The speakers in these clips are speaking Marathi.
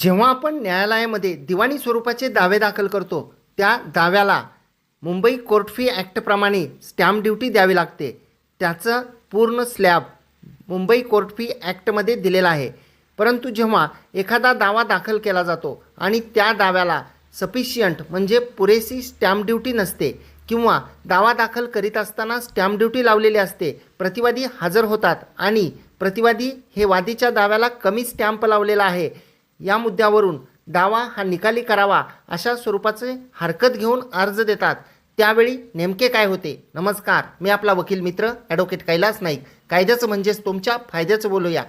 जेव्हा आपण न्यायालयामध्ये दिवाणी स्वरूपाचे दावे दाखल करतो त्या दाव्याला मुंबई कोर्ट फी ॲक्टप्रमाणे स्टॅम्प ड्युटी द्यावी लागते. त्याचं पूर्ण स्लॅब मुंबई कोर्ट फी ॲक्टमध्ये दिलेला आहे. परंतु जेव्हा एखादा दावा दाखल केला जातो आणि त्या दाव्याला सफिशियंट म्हणजे पुरेशी स्टॅम्प ड्युटी नसते किंवा दावा दाखल करीत असताना स्टॅम्प ड्युटी लावलेली असते प्रतिवादी हजर होतात आणि प्रतिवादी हे वादीच्या दाव्याला कमी स्टॅम्प लावलेला आहे या मुद्द्यावरून दावा हा निकाली करावा अशा स्वरूपाचे हरकत घेऊन अर्ज देतात. त्यावेळी नेमके काय होते? नमस्कार मी आपला वकील मित्र ॲडव्होकेट कैलास नाईक. कायद्याचं म्हणजेच तुमच्या फायद्याचं बोलूया.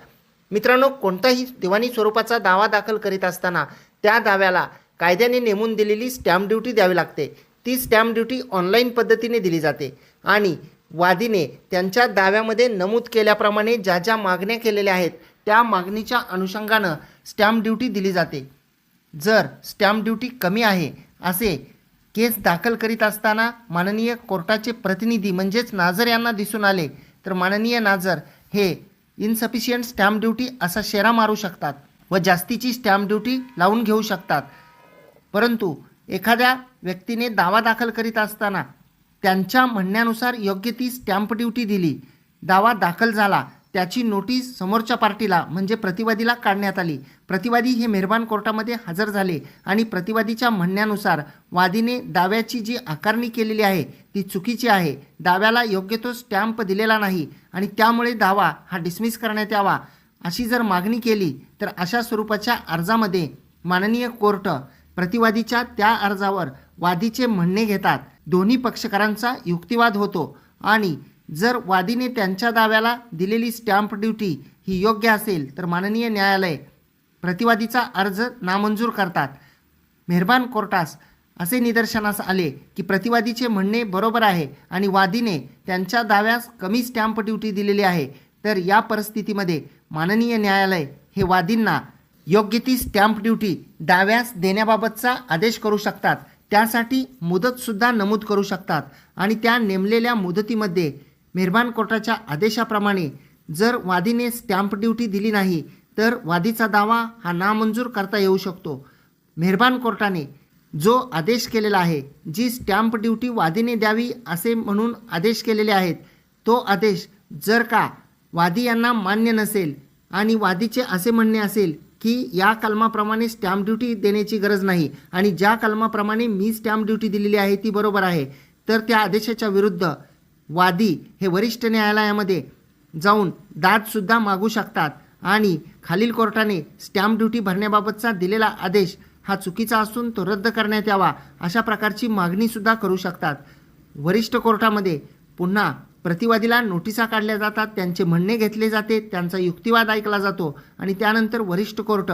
मित्रांनो कोणताही दिवाणी स्वरूपाचा दावा दाखल करीत असताना त्या दाव्याला कायद्याने नेमून दिलेली स्टॅम्प ड्युटी द्यावी लागते. ती स्टॅम्प ड्युटी ऑनलाईन पद्धतीने दिली जाते आणि वादीने त्यांच्या दाव्यामध्ये नमूद केल्याप्रमाणे ज्या ज्या मागण्या केलेल्या आहेत त्या मागणीच्या अनुषंगानं स्टॅम्प ड्युटी दिली जाते. जर स्टॅम्प ड्युटी कमी आहे असे केस दाखल करीत असताना माननीय कोर्टाचे प्रतिनिधी म्हणजेच नाझर यांना दिसून आले तर माननीय नाझर हे इनसफिशियंट स्टॅम्प ड्युटी असा शेरा मारू शकतात व जास्तीची स्टॅम्प ड्युटी लावून घेऊ शकतात. परंतु एखाद्या व्यक्तीने दावा दाखल करीत असताना त्यांच्या म्हणण्यानुसार योग्य ती स्टॅम्प ड्युटी दिली. दावा दाखल झाला त्याची नोटीस समोरच्या पार्टीला म्हणजे प्रतिवादीला काढण्यात आली. प्रतिवादी हे मेहरबान कोर्टामध्ये हजर झाले आणि प्रतिवादीच्या म्हणण्यानुसार वादीने दाव्याची जी आकारणी केलेली आहे ती चुकीची आहे. दाव्याला योग्य तो स्टॅम्प दिलेला नाही आणि त्यामुळे दावा हा डिसमिस करण्यात यावा अशी जर मागणी केली तर अशा स्वरूपाच्या अर्जामध्ये माननीय कोर्ट प्रतिवादीच्या त्या अर्जावर वादीचे म्हणणे घेतात. दोन्ही पक्षकारांचा युक्तिवाद होतो आणि जर वादीने त्यांच्या दाव्याला दिलेली स्टॅम्प ड्युटी ही योग्य असेल तर माननीय न्यायालय प्रतिवादीचा अर्ज नामंजूर करतात. मेहरबान कोर्टास असे निदर्शनास आले की प्रतिवादीचे म्हणणे बरोबर आहे आणि वादीने त्यांच्या दाव्यास कमी स्टॅम्प ड्युटी दिलेली आहे तर या परिस्थितीमध्ये माननीय न्यायालय हे वादींना योग्य ती स्टॅम्प ड्युटी दाव्यास देण्याबाबतचा आदेश करू शकतात. त्यासाठी मुदतसुद्धा नमूद करू शकतात आणि त्या नेमलेल्या मुदतीमध्ये मेहरबान कोर्टाच्या आदेशाप्रमाणे जर वादीने स्टॅम्प ड्युटी दिली नाही तर वादीचा दावा हा नामंजूर करता येऊ शकतो. मेहरबान कोर्टाने जो आदेश केलेला आहे जी स्टॅम्प ड्युटी वादीने द्यावी असे म्हणून आदेश केलेले आहेत तो आदेश जर का वादी यांना मान्य नसेल आणि वादीचे असे म्हणणे असेल की या कलमाप्रमाणे स्टॅम्प ड्युटी देण्याची गरज नाही आणि ज्या कलमाप्रमाणे मी स्टॅम्प ड्युटी दिलेली आहे ती बरोबर आहे तर त्या आदेशाच्या विरुद्ध वादी हे वरिष्ठ न्यायालयामध्ये जाऊन दादसुद्धा मागू शकतात आणि खालील कोर्टाने स्टॅम्प ड्युटी भरण्याबाबतचा दिलेला आदेश हा चुकीचा असून तो रद्द करण्यात यावा अशा प्रकारची मागणीसुद्धा करू शकतात. वरिष्ठ कोर्टामध्ये पुन्हा प्रतिवादीला नोटिसा काढल्या जातात त्यांचे म्हणणे घेतले जाते त्यांचा युक्तिवाद ऐकला जातो आणि त्यानंतर वरिष्ठ कोर्ट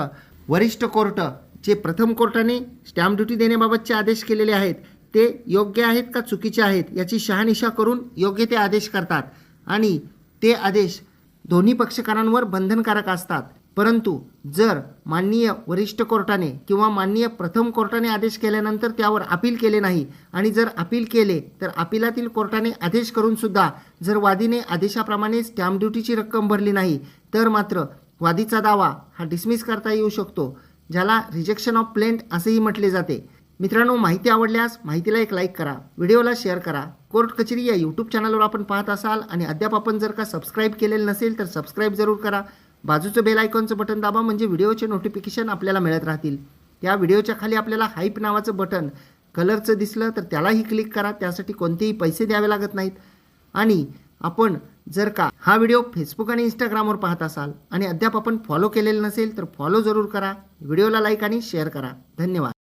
वरिष्ठ कोर्ट जे प्रथम कोर्टाने स्टॅम्प ड्युटी देण्याबाबतचे आदेश केलेले आहेत ते योग्य आहेत का चुकीचे आहेत याची शहानिशा करून योग्य ते आदेश करतात. आणि ते आदेश दोन्ही पक्षकारांवर बंधनकारक असतात. परंतु जर माननीय वरिष्ठ कोर्टाने किंवा माननीय प्रथम कोर्टाने आदेश केल्यानंतर त्यावर अपील केले नाही आणि जर अपील केले तर अपिलातील कोर्टाने आदेश करूनसुद्धा जर वादीने आदेशाप्रमाणे स्टॅम्प ड्युटीची रक्कम भरली नाही तर मात्र वादीचा दावा हा डिसमिस करता येऊ शकतो ज्याला रिजेक्शन ऑफ प्लेंट असेही म्हटले जाते. मित्रांनो माहिती आवडल्यास माहितीला एक लाईक करा व्हिडिओला शेअर करा. कोर्ट कचेरी या यूट्यूब चॅनलवर आपण पाहत असाल आणि अद्याप आपण जर का सबस्क्राईब केलेलं नसेल तर सबस्क्राईब जरूर करा. बाजूचं बेल आयकॉनचं बटन दाबा म्हणजे व्हिडिओचे नोटिफिकेशन आपल्याला मिळत राहतील. या व्हिडिओच्या खाली आपल्याला हाईप नावाचं बटन कलरचं दिसलं तर त्यालाही क्लिक करा. त्यासाठी कोणतेही पैसे द्यावे लागत नाहीत. आणि आपण जर का हा व्हिडिओ फेसबुक आणि इंस्टाग्रामवर पाहत असाल आणि अद्याप आपण फॉलो केलेलं नसेल तर फॉलो जरूर करा. व्हिडिओला लाईक आणि शेअर करा. धन्यवाद.